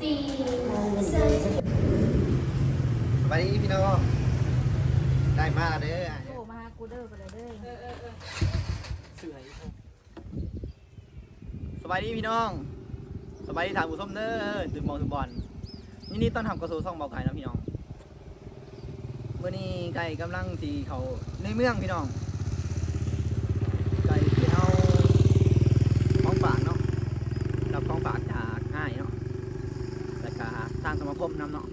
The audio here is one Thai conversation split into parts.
สี่เซิร์ชสวัสดีพี่น้องได้มาเด้อโทรมากูเด้อไปเลยเด้อเสือยสวัสดีพี่น้องสวัสดีทางผู้มเด้อตื่นมองตื่นบอลนี่นี่ต้อนทำกระโซซ่องเบาไก่นะพี่น้องเมื่อนี้ไก่กำลังที่เขาในเมืองพี่น้อง ไก่ที่เอาของฝากเนาะรับของฝากจากง่ายเนาะแล้วก็ทางสมาคมนำเนาะ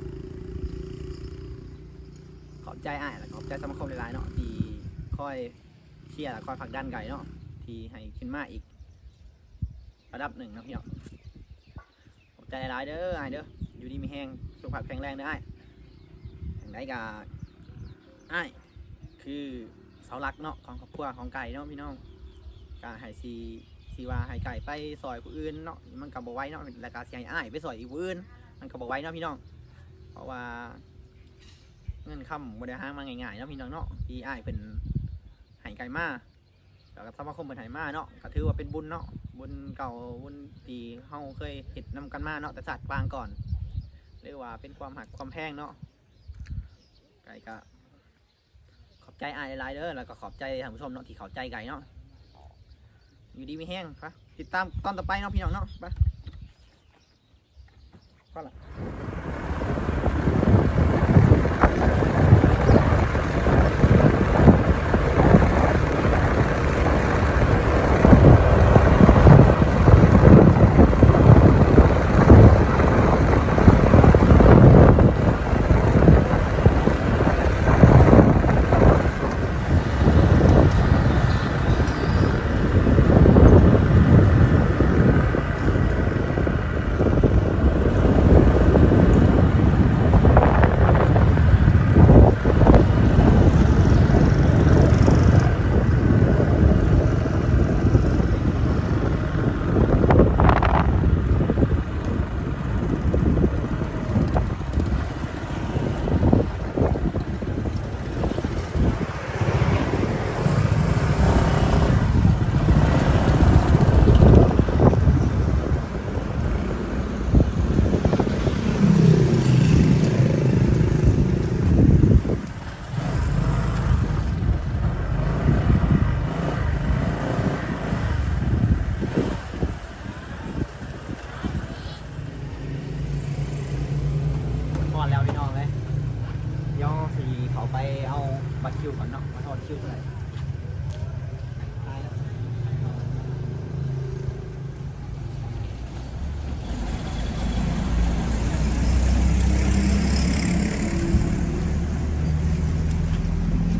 ขอบ ใจอ้ายและขอบใจสมาคมหลายๆเนาะที่คอยเชียร์และคอยผลักดันไก่เนาะที่ให้ขึ้นมาอีก ระดับหนึ่งนะพี่เนาะขอบใจหลายๆเด้ออ้ายเด้ออยู่ดีมีแห้งสุขภาพแข็งแรงเด้ออ้ายอย่างไรกับอ้ายคือเสาหลักเนาะของครอบครัวของไก่เนาะพี่น้องการให้ซีซีว่าให้ไก่ไปซอยผู้อื่นเนาะมันกับบไหว้เนาะแล้วก็สิให้อ้ายไปซอยอีกผู้อื่นมันกับบไหว้เนาะพี่น้อง เพราะว่า เงินคำบริหารมาง่ายๆเนาะพี่น้องเนาะที่อ้ายเป็นหายไกลมาแล้วก็สมาคมเป็นหายมาเนาะก็ถือว่าเป็นบุญเนาะบุญเก่าบุญที่เฮาเคยเห็ดนำกันมาเนาะแต่ศาสตร์ปางก่อนเรียกว่าเป็นความหักความแพงเนาะไก่ก็ขอบใจอ้ายหลายๆเด้อแล้วก็ขอบใจท่านผู้ชมเนาะที่เข้าใจไก่เนาะอยู่ดีไม่แห้งปะติดตามตอนต่อไปเนาะพี่น้องเนาะไปก็ละ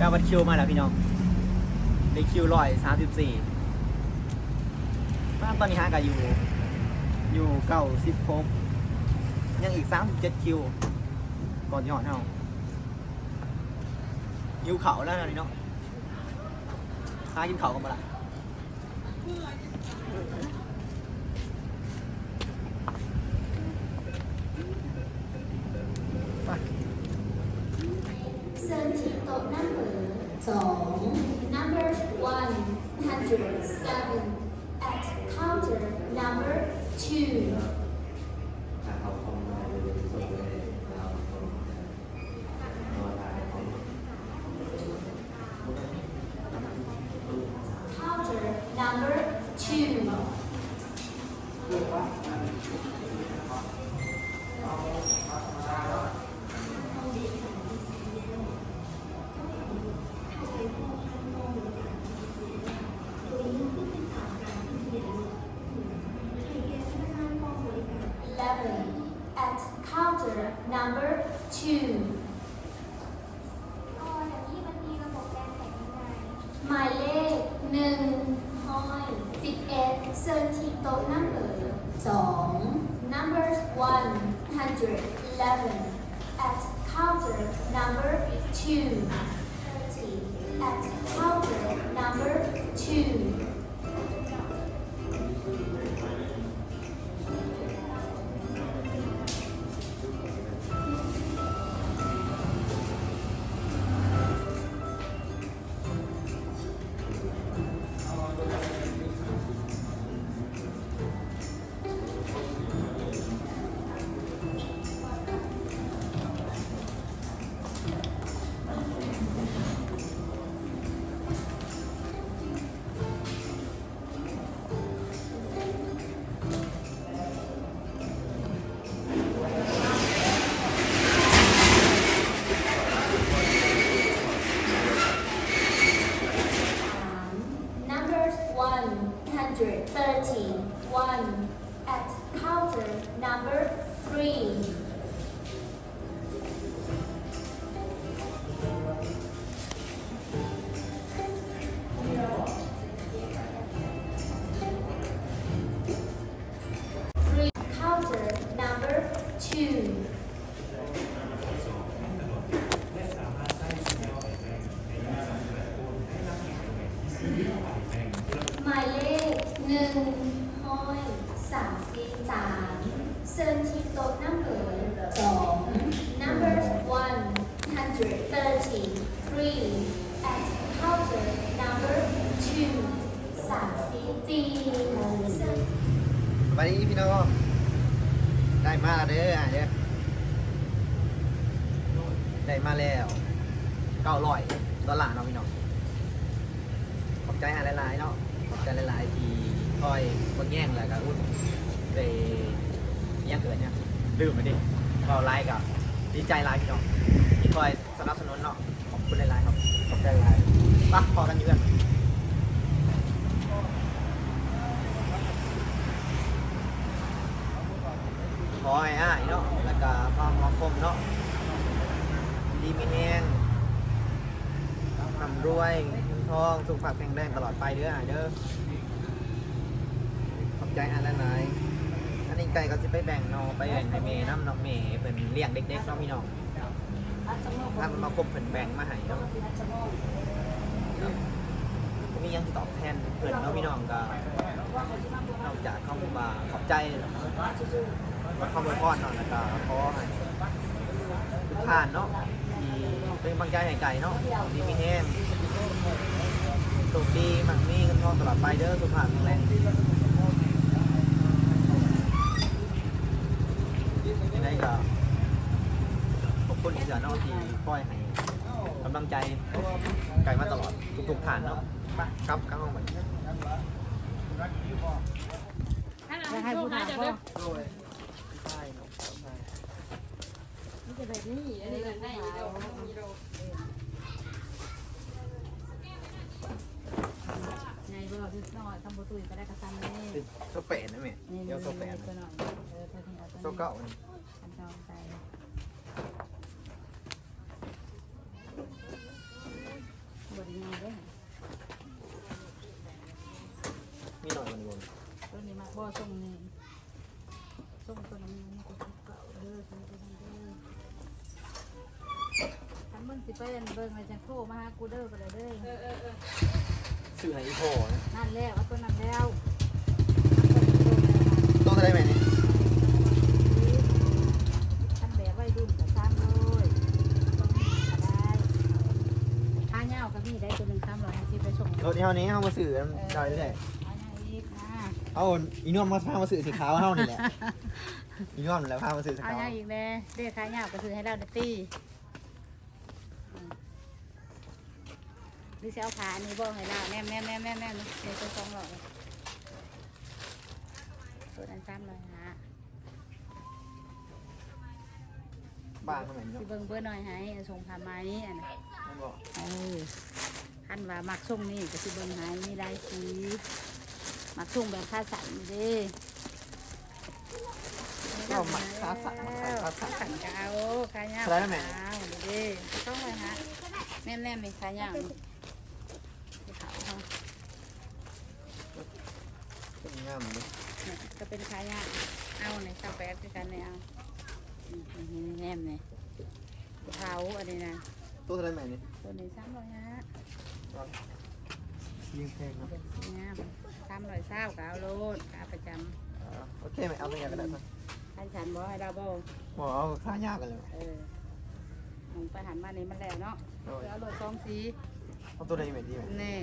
าบัดคิวมาแล้วพี่น้องในคิวร้อยสามสิบสี่ตอนนี้ฮะก็อยู่ อยู่เก้าสิบหกยังอีกสามสิบเจ็ดคิว ก่อนยอดเท่ายิวเขาแล้วนะนี่เนาะหากินเขากันมาละ เซิร์ชโต๊ะนัมเบอร์สอง number one hundred seven at counter number two counter number two 11 at counter number 2หมายเลขหนึ่งห้อยสิบเอ็ดเซิร์ทีโต๊ะนัมเบอร์สอง number one hundred eleven at counter number two thirty at counter number two สิบสี่เซินวันนี้พี่น้อง ได้มาเด้ออะเด้อได้มาแล้วเก้าร้อยดอลลาร์เนาะพี่น้อง ขอบใจอะหลายๆเนาะ ขอบใจหลายๆที่คอยคนแย่งแหละกับอุ้นไปยังเกิดเนี่ยดื่มไปดิก็ไลค์กับดีใจหลายพี่น้องที่คอยสนับสนุนเนาะ ขอบคุณหลายๆครับ ขอบใจหลายๆปักพอกันอยู่กัน อให้อ้ายเนาะแล้วก็ความเหมาะสมเนาะดีมีแห้งทำรวยเงินทองสุขภาพแข็งแรงตลอดไปเด้ออ้ายเด้อขอบใจอันละนายอันนี้ไก่ก็จะไปแบ่งนาะไปแบ่งให้เมย์น้ำเนาะเมย์เป็นเลี้ยงเด็กๆเนาะพี่น้องถ้ามันมาคบเป็นแบ่งมาให้เนาะก็มียังสิตอบแทนเพื่อนเนาะพี่น้องก็นอกจากเข้ามาขอบใจ มาขโมยพอดเนาะแล้วก็ขอให้ทุกท่านเนาะที่เป็นกำลังใจให้ไก่เนาะดีมีแห้งสุขดีมันมีเงินทองตลอดไปเด้อสุขภาพแข็งแรงยังไงก็ขอบคุณที่เสือเนาะที่คอยให้กำลังใจไก่มาตลอดทุกๆท่านเนาะไปครับกลับห้องไปให้ผู้ถามบ่ โอ้ยใช่เนาะใช่ นี่จะแบบนี้อันนี้ก็ได้อีกแล้วไงบ่พี่น้อยทำบ่ ตุ้ยก็ได้กระซันนี่เป็นโซเปนนะแม่นี่เดี๋ยวโซเปนตัวหน่อยเออตัวนี้เอาโซตัวนี้เก่านี่อันทองใส่บไดีงายเด้อมีหน่อยมันวนตัวนี้มาบ่ส่งนี่ส่งตัวนี้นี่ก็เก่าเด้อส่งตัวนี้เด้อคันมึงสิไปเบิ่งเลยจังโทรมาหากูเด้อไปเลยเด้อ ซื้อให้อีโพนะนั่นแล้วเอาตัวนั้นแล้วต้องได้ไหมนี่ท่านแบบไว้รุ่นกับซ้ำเลยได้ข้าเงากับพี่ได้ตัวหนึ่งซ้ำร้อยห้าสิบไปส่งรถเท่านี้เอามาซื้อได้เลยเอาเงาอีกนะเอาอีนวมมาพามาซื้อสีขาวเท่านี่แหละอีนวมแล้วพามาซื้อสีเอาขาวเงาอีกเลยเรียกข้าเงาก็คือให้เราได้ตี หรือจะเอาขาอันนี้บ้องให้เราแนมแนมแนมแนมแนมเดี๋ยวจะสองหลอดตัวนั้นซ้ำเลยฮะบ้านเทำไมสิเนาะเบิ่งเบิ่งหน่อยให้ส่งผ่าไหมอันนั้นมันบอกเออคันว่ามักส่งนี่ก็สิเบิ่งให้มีได้สีมักส่งแบบค่าสันนี่เด้ก็หมักคาสักหมักแล้าสัค่ากสั่นกเอาค่าย่างได้ไหมเอาเด้ต้องเลยฮะแม่แม่มีค่าย่างที่เขาเขา เป็น งามเลยเนี่ยก็เป็นค่าย่างเอาในสแปดด้วยกันเนี่ยเอาอืมนี่แนมเนี่ยเขาอันนี้นะตู้เท่าไรไหมนี่ตัวนี้สามร้อยฮะยิงเพลงเนาะเป็นสีงามสามร้อยเศร้าก็เอาโลดขาประจโอเคไหมเอาเป็นยังไงก็ได้ครับำท่านฉันบอกให้เราบอกบอกเอาค่ายากกันเลยเออหงไปหันมานี่มันแล้วเนาะโดยเดี๋ยวเอาโหลดซองสีเอาตัวไหนไหมดีไหมนี่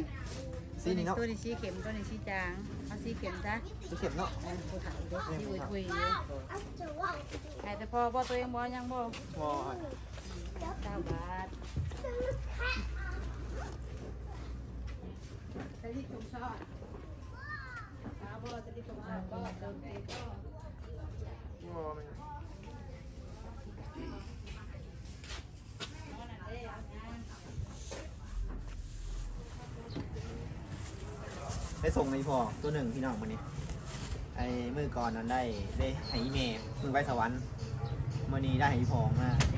สีนี้เนาะตัวนี้สีเข็มตัวนี้สีจางเอาสีเข็มซะสีเข็มเนาะเออผู้ถ่ายเด็กที่อุ้ยคุยอยู่ให้แต่พอบ่ตัวเองบ่ยังบ่มอเก้าบาทใส่ที่ถุงช้อนสาวบ่ใส่ที่ถุงช้อนบ่เติมเต็มก็มอมัน ได้ส่งในพอตัวหนึ่งพี่น้องวันนี้ ไอ้มือก่อนนั้นได้ได้ให้เมย์มือไปสวรรค์มื่อนี้ได้ให้พองมาน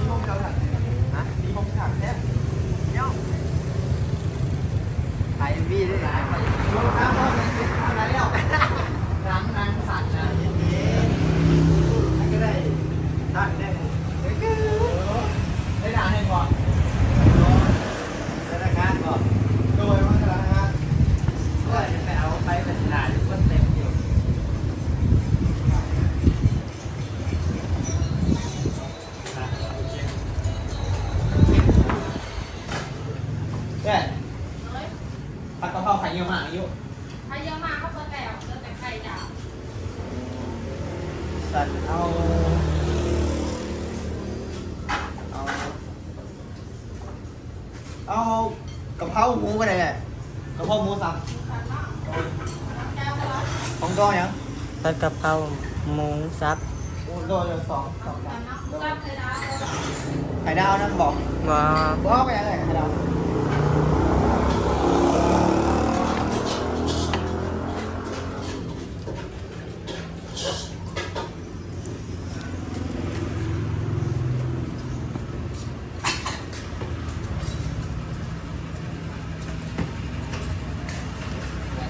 ี่ห้องเราถักฮะนี่ห้องถักแท้เนาะถ่ายวีด้วยนะ ของดอยังผัดกะเพราหมูสับหมูดอเลยสองสองอย่างซับเลยนะไข่ดาวนั่นบอกว่าบอกไปยังไงไข่ดาว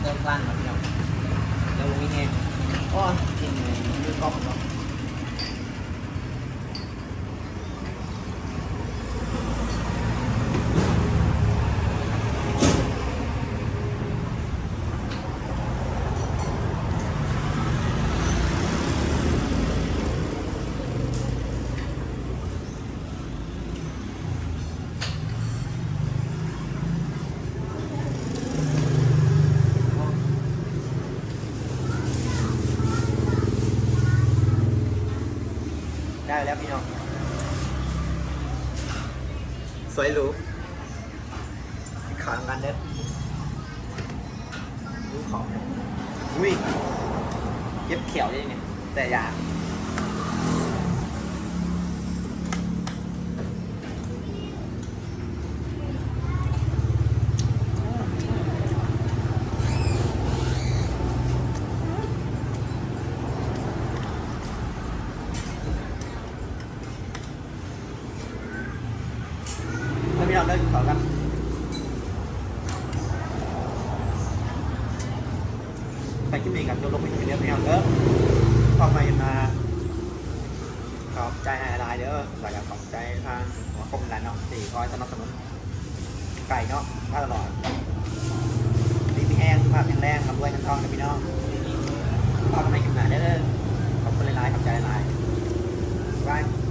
เติมพลังครับพี่น้อง เดี๋ยวมีเองอ๋อจริงเลยยืดกล้องเนาะ පැකිට එකත් ලොක පිළිරයක් පමයි มาขอบใจหฮไลท์เด้อหลักขอบใจทางหัวคมหลนเนาะสี่คอยสนับสนุนไก่เนาะมาตลอดดีมีแห้งสุขภาพแข็งแรงทำด้วยกันทองนะพี่น้องทองทำไมกินหนาเด้อขอบคุณไลน์ขอบใจหลน์บาย